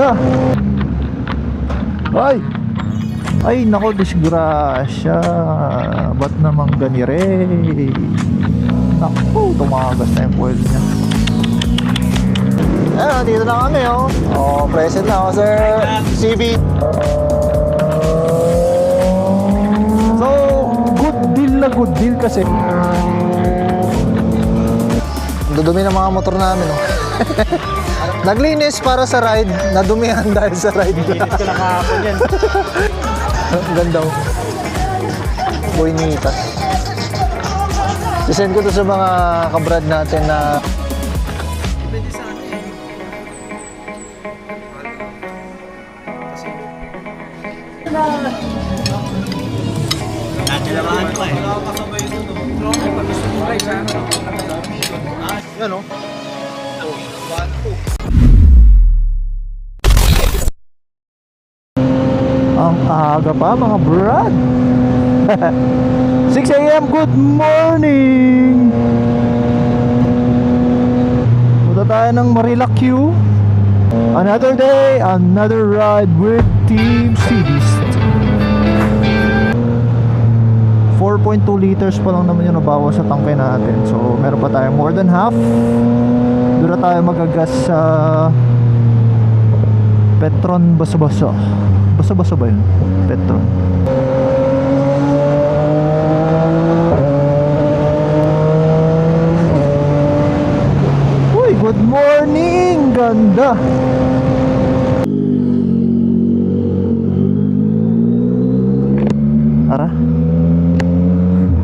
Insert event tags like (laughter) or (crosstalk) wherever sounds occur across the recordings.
ganda. Ay! Ay, nako, disgrasya. Ba't naman ganire? Naku, tumagas na yung fuel niya. Ayun, dito na kami, oh. Oh, present na ako, sir. CB. So, good deal na good deal kasi. Dudumi ng mga motor namin, oh. (laughs) Naglinis para sa ride, nadumihan (laughs) dahil sa ride. Init ko na kahapon yan. Ang (laughs) ganda oh. Boy Nitas. Sisend ko to sa mga kabrad natin na Yan oh. Ang aga pa mga brad. (laughs) 6 a.m. Good morning. Punta tayo ng Marila Q. Another day, another ride with Team Citist. 4.2 liters pa lang naman yung nabawas sa tangkay natin. So, meron pa tayo more than half. Doon tayo magagas sa Petron basa-basa. Basa-basa ba yun? Petron. Uy, good morning! Ganda! Ara?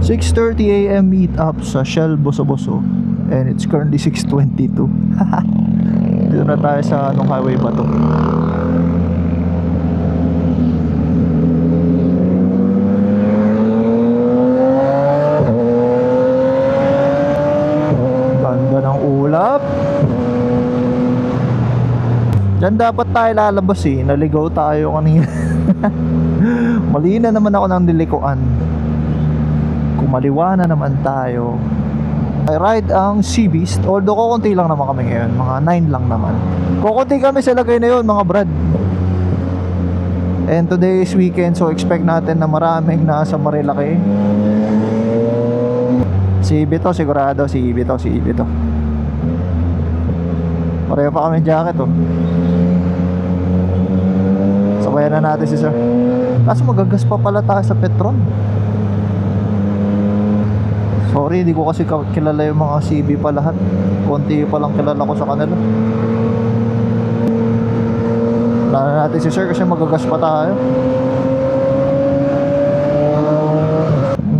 6.30 a.m. meet up sa Shell Boso-Boso and it's currently 6.22 (laughs) dito na tayo sa anong highway ba to? Ganda ng ulap. Diyan dapat tayo lalabas eh. Naligaw tayo kanina. (laughs) Mali na naman ako ng nilikuan kumaliwa na naman tayo I ride ang Sea Beast although kukunti lang naman kami ngayon. Mga 9 lang naman. Kukunti kami sa lagay na yun mga brad. And today is weekend so expect natin na maraming nasa Marilaki. Si Ibi to sigurado. Si Ibi to si Ibi to pareho pa kami jacket oh. Sabayan na natin si sir. Kaso magagas pa pala tayo sa Petron Sorry, hindi ko kasi ka- kilala yung mga CB pa lahat. Konti pa lang kilala ko sa kanila. Wala na natin si sir kasi magagas pa tayo.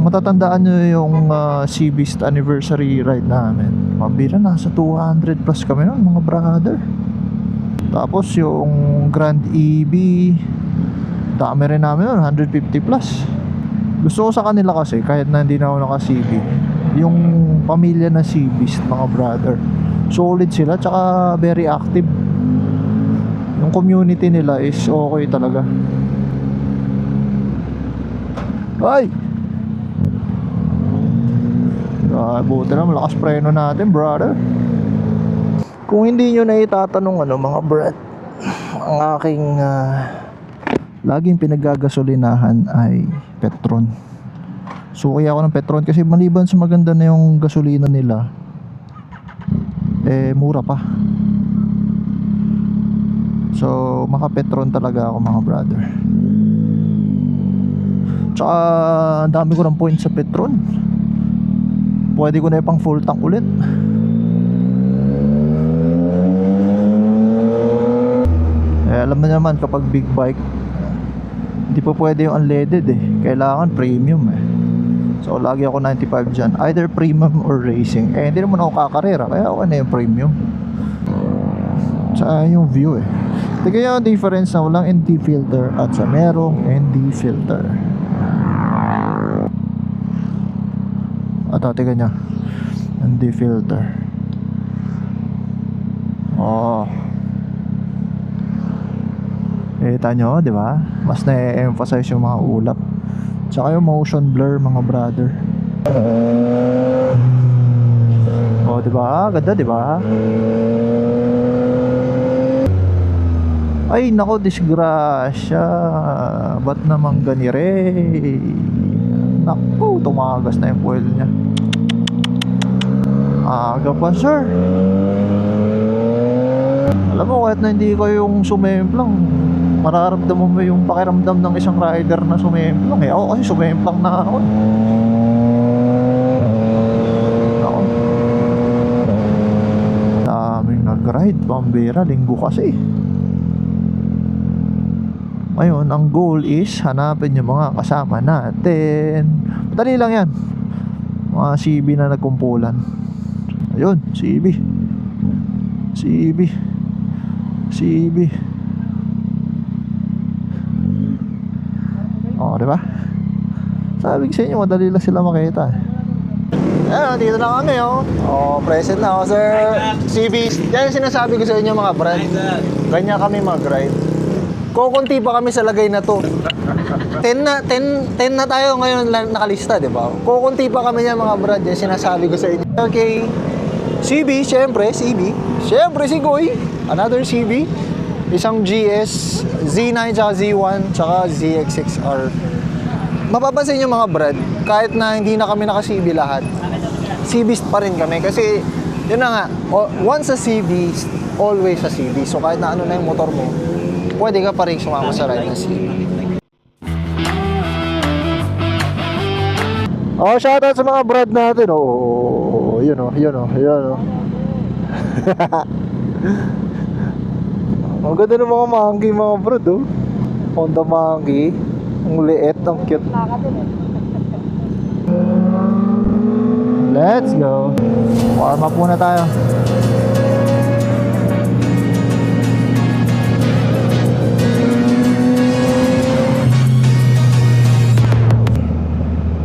Matatandaan nyo yung uh, Sea Beast anniversary ride namin. Mabira, nasa 200 plus kami nun, mga brother. Tapos yung Grand EB, dami rin namin nun, 150 plus. Gusto ko sa kanila kasi kahit na hindi na ako naka-CB yung pamilya na Sea Beast mga brother solid sila tsaka very active. Yung community nila is okay talaga. Ay! Ah, buti na malakas preno natin brother. Kung hindi nyo na itatanong ano mga brad ang aking ah, laging pinagagasolinahan ay Petron. Suki ako ng Petron kasi maliban sa maganda na yung gasolina nila eh mura pa. So maka Petron talaga ako mga brother. Tsaka dami ko ng points sa Petron. Pwede ko na ipang full tank ulit. Eh alam mo naman kapag big bike hindi pa pwede yung unleaded eh. Kailangan premium eh. So lagi ako 95 dyan. Either premium or racing. Eh hindi naman ako kakarera Kaya ako na yung premium. Sa yung view eh. Tignan yung difference na walang ND filter At sa merong ND filter. Ito tignan nyo ND filter. Oh Kita nyo, di ba? Mas na-emphasize yung mga ulap. Tsaka yung motion blur, mga brother. Oh, di ba? Ganda, di ba? Ay, nako, disgrasya. Ba't naman ganire? Naku, tumagas na yung fuel niya. Aga pa, sir. Alam mo, kahit na hindi ko yung sumemplang, mararamdaman mo yung pakiramdam ng isang rider na sumemplang. Eh, ako kasi sumemplang na ako. Ako. Daming nag-ride, pambira, linggo kasi. Ngayon, ang goal is hanapin yung mga kasama natin. Madali lang yan. Mga CB na nagkumpulan. Ayun, CB. CB. CB. Oh, di ba? Sabi ko sa inyo, madali lang sila makita. Ayun, dito na kami, oh. Oh, present na, oh, sir. CB. Yan sinasabi ko sa inyo, mga brad. Ganyan kami mag-ride. Kukunti pa kami sa lagay na to. 10 na 10 10 na tayo ngayon na- nakalista, 'di ba? Kukunti pa kami niya mga brad, yan sinasabi ko sa inyo. Okay. CB, syempre, CB. Syempre si Goy, another CB. Isang GS, Z9 tsaka Z1 tsaka ZX6R. Mapapansin niyo mga brad, kahit na hindi na kami naka-CB lahat, CBist pa rin kami kasi yun na nga, once a CB, always a CB. So kahit na ano na yung motor mo, pwede ka pa rin sumama sa ride ng CB. Oh, shoutout sa mga brad natin. Oh, yun oh, yun oh, yun oh. (laughs) Ang ganda ng mga monkey mga brad oh. Honda monkey. Ang liit, ang cute. Let's go. Warm up muna tayo.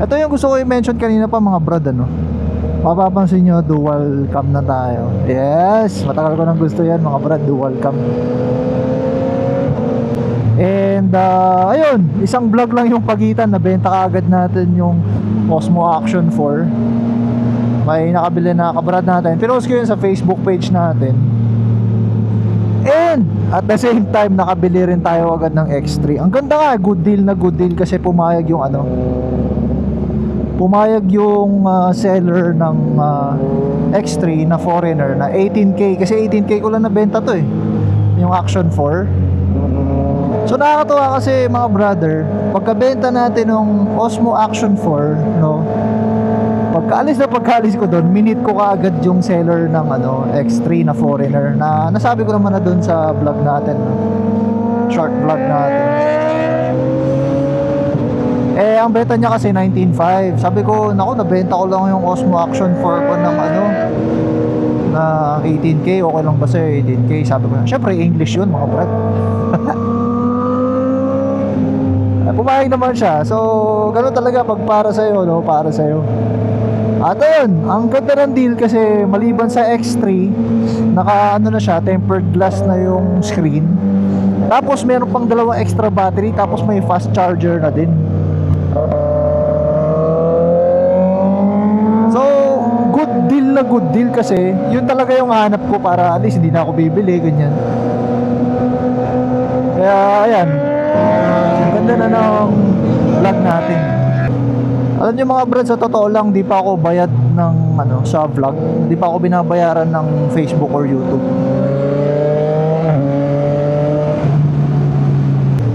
Ito yung gusto ko i-mention kanina pa mga brad ano. Mapapansin nyo, dual cam na tayo. Yes! Matagal ko nang gusto yan mga brad, dual cam. And uh, ayun, isang vlog lang yung pagitan. Nabenta kaagad natin yung Osmo Action 4. May nakabili na kabrad natin. Pinost ko yun sa Facebook page natin. And at the same time, nakabili rin tayo agad ng X3. Ang ganda nga, good deal na good deal kasi pumayag yung ano, pumayag yung uh, seller ng uh, X3 na foreigner na 18k kasi 18k ko lang nabenta to eh. Yung Action 4 so nakakatuwa kasi mga brother pagkabenta natin ng Osmo Action 4 no pagkaalis na pagkaalis ko doon minute ko kaagad yung seller ng ano X3 na foreigner na nasabi ko naman na doon sa vlog natin no? short vlog natin eh, ang benta niya kasi 19.5. Sabi ko, naku, nabenta ko lang yung Osmo Action 4 ko ng ano, na 18k. Okay lang ba sa'yo 18k? Sabi ko, syempre English yun mga brad. (laughs) Eh, Pumayag naman siya. So, gano'n talaga pag para sa'yo, no? Para sa'yo. At ayun, ang ganda ng deal kasi maliban sa X3, naka ano na siya, tempered glass na yung screen. Tapos meron pang dalawang extra battery, tapos may fast charger na din. So, good deal na good deal kasi yun talaga yung hanap ko para at least hindi na ako bibili, ganyan. Kaya, ayan. Ganda na ng vlog natin. Alam niyo mga brad, sa totoo lang, di pa ako bayad ng ano, sa vlog. Di pa ako binabayaran ng Facebook or YouTube.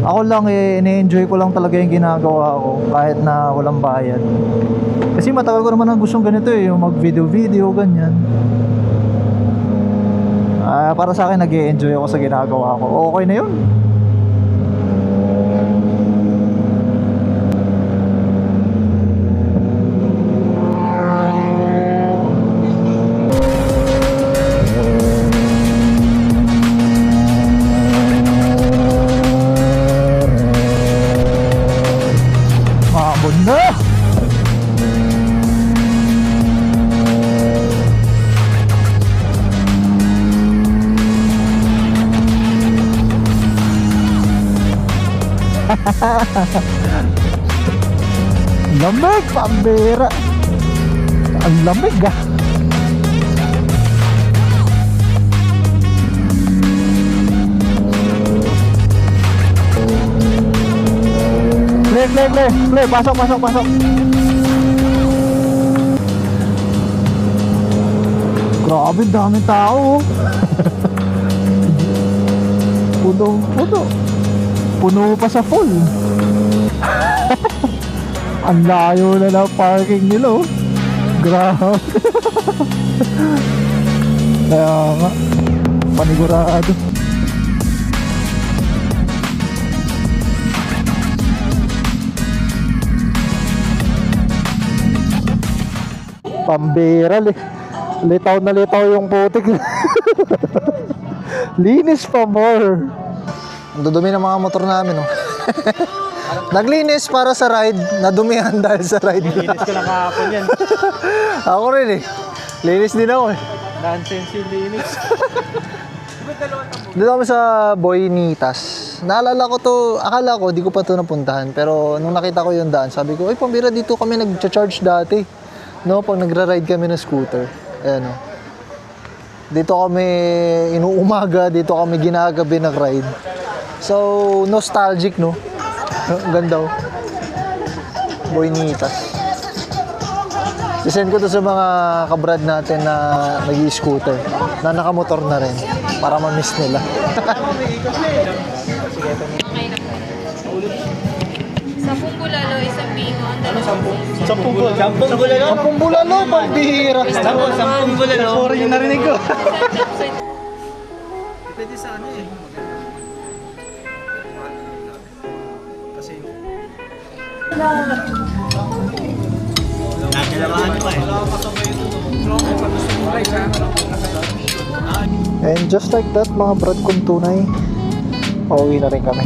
Ako lang eh, ini-enjoy ko lang talaga yung ginagawa ko kahit na walang bayad. Kasi matagal ko naman ang gustong ganito eh, yung mag-video-video, ganyan. Ah, para sa akin nag enjoy ako sa ginagawa ko. Okay na yun. Tambera. Ang lamig ah. Play, play, play. Play, pasok, pasok, pasok. Grabe, daming tao. Oh. (laughs) puno, puno. Puno pa sa full. Ang layo na ng parking nila, oh. Grabe. (laughs) Kaya nga, panigurado. Pambira, li litaw na litaw yung putik. (laughs) Linis pa more. Ang dudumi ng mga motor namin, oh. (laughs) Naglinis para sa ride, nadumihan (laughs) dahil sa ride. Linis ko na kahapon yan. (laughs) ako rin eh. Linis din ako eh. Nonsense yung linis. Dito kami sa Boynitas. Naalala ko to, akala ko, di ko pa to napuntahan. Pero nung nakita ko yung daan, sabi ko, ay pambira dito kami nag-charge dati. No, pag nagra-ride kami ng scooter. Ayan o. Dito kami inuumaga, dito kami ginagabi nag-ride. So, nostalgic no? Ang Ganda oh. Boynitas. Sisend ko to sa mga kabrad natin na nag-scooter na nakamotor na rin para ma-miss nila. (laughs) Sampung bulalo, isang bingo. Ang dalawa. Sampung bulalo. Sampung bulalo. Sampung bulalo, pambihira. Sampung, sampung bulalo. Sorry yung narinig ko. Pwede sa ano eh. And just like that, mga brad kong tunay, pauwi na rin kami.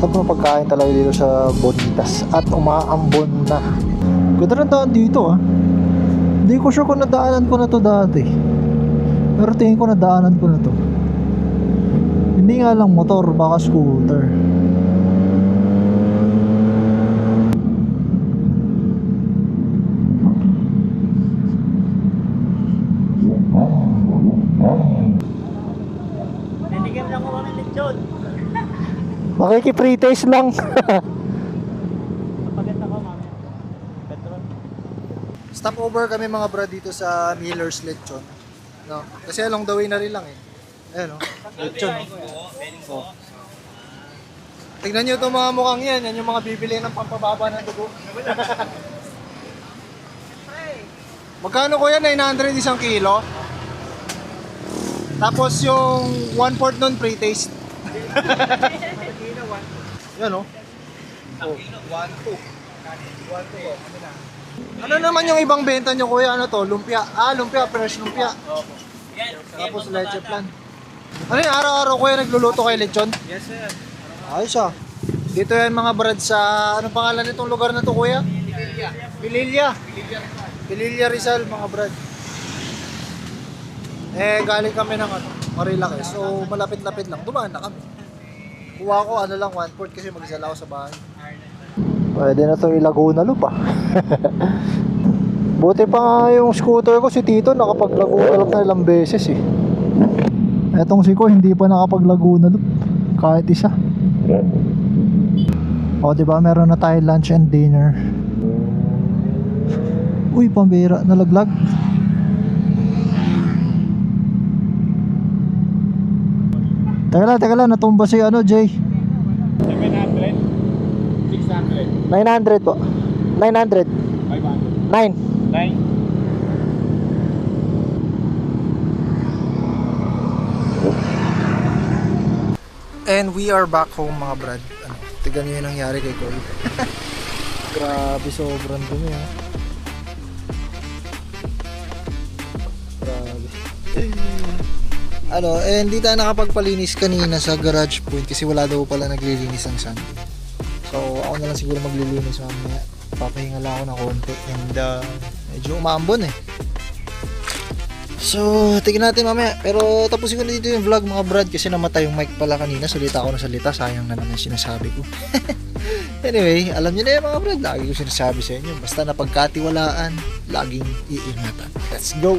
Sarap ng pagkain talaga dito sa Bonitas at umaambon na. Ganda ng daan dito ah. Hindi ko sure kung nadaanan ko na to dati. Pero tingin ko nadaanan ko na to. Hindi nga lang motor, baka scooter. Tinigyan lang ko kami lechon. Makiki-pre-taste lang. Napaganda ko mami. Petrol. Stopover kami mga brad dito sa Miller's Lechon. No? Kasi along the way na rin lang eh. Ayan o. Lechon. Oh. Tignan nyo itong mga mukhang yan. Yan yung mga bibili ng pampababa ng dugo. (laughs) Magkano ko yan? 900 isang kilo. Tapos yung one fourth nun pre-taste. (laughs) yan o. Oh. Ano naman yung ibang benta nyo kuya? Ano to? Lumpia. Ah, lumpia. Fresh lumpia. Tapos leche plan. Ano yung araw-araw kuya nagluluto kay lechon? Yes sir. Ayos ah. Dito yan mga brad sa... Anong pangalan nitong lugar na to kuya? Pililya. Pililya Rizal mga brad. Eh, galing kami ng ano, Marilaki. So, malapit-lapit lang. Dumaan na kami. Kuha ko ano lang, one port kasi mag-isala ako sa bahay. Pwede na to ilago na lupa. (laughs) Buti pa nga yung scooter ko si Tito nakapag-Laguna Loop na ilang beses eh. Etong si ko hindi pa nakapag-Laguna Loop kahit isa. O di ba meron na tayo lunch and dinner. Uy, pambira, nalaglag. Teka lang, teka lang, natumba si ano, Jay. 700. 600. 900 po. 900. 500. 9. 9. And we are back home mga brad. Ano, tignan nyo yung nangyari kay Cole. (laughs) Grabe, sobrang dumi ha. Ano, eh, hindi tayo nakapagpalinis kanina sa garage point kasi wala daw pala naglilinis ang Sunday. So, ako na lang siguro maglilinis mamaya. Papahinga lang ako ng konti and uh, medyo umaambon eh. So, tignan natin mamaya. Pero tapusin ko na dito yung vlog mga brad kasi namatay yung mic pala kanina. Salita ako na salita. Sayang na naman sinasabi ko. (laughs) anyway, alam niyo na yan mga brad. Lagi ko sinasabi sa inyo. Basta napagkatiwalaan, laging iingatan. Let's go!